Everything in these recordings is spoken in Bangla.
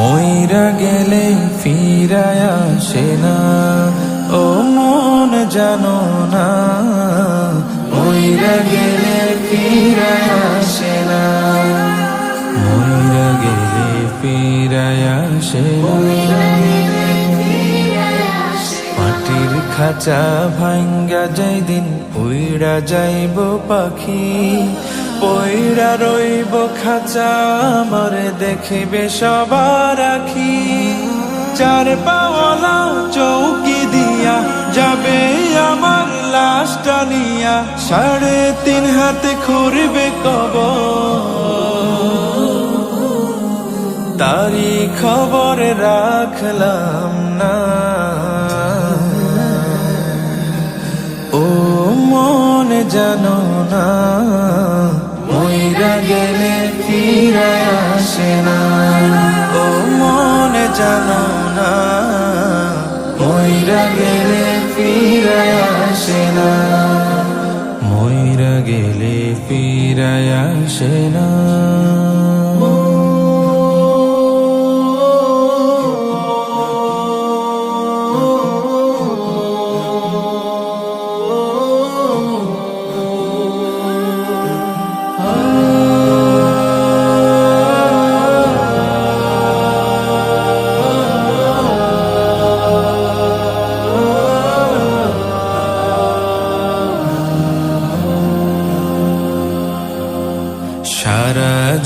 ময়রা গেলে ফিরায় আসে না। ও মন জানো না। খাঁচা ভাঙ্গা যাই দিন উইড়া যাইব পাখি পয়রা রইব খাঁচা, মরে দেখিবে সবার আখি। চার পাওয়ালা চৌকি দিয়া যাবে আমার লাশটা নিয়া, সাড়ে তিন হাতে খুরবে কব তারি খবর রাখলাম না। জানো না। ময়রা গেলে ফিরে আসে না। ও মন জানো না। ময়রা গেলে ফিরে আসে না। ময়রা গেলে ফিরে আসে না।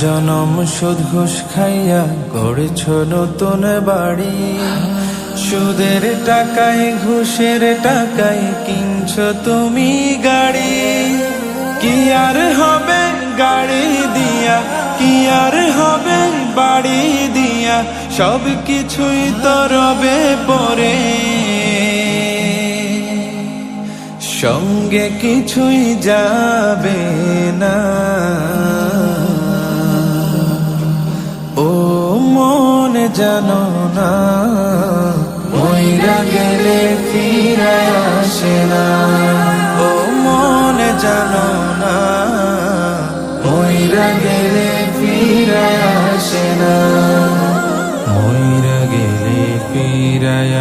জনম সুদ ঘুষ খাইয়া গড়েছ নতুন বাড়ি। সুদের টাকায়, ঘুষের টাকায় কিনছ তুমি গাড়ি। কি আর হবে গাড়ি দিয়া, কি আর হবে বাড়ি দিয়া, সব কিছুই তো রবে পরে। সঙ্গে কিছুই যাবে না। জানো না। ময়রা গেলে ফিরে আসে না। ও মন জানো না। ময়রা গেলে ফিরে আসে না। গেলে ফিরে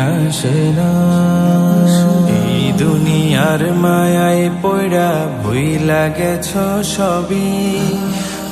এই দুনিয়ার মায়ায় পড়া ভুইলা গেছ সবই।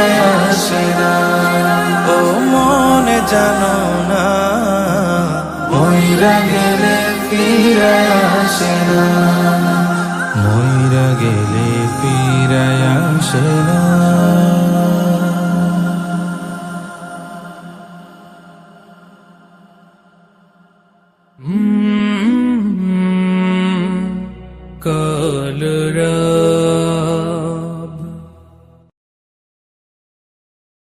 আসে না। ও জানো না ময়রা গেলে আসে না। ময়রা গেলে আসে না। কাল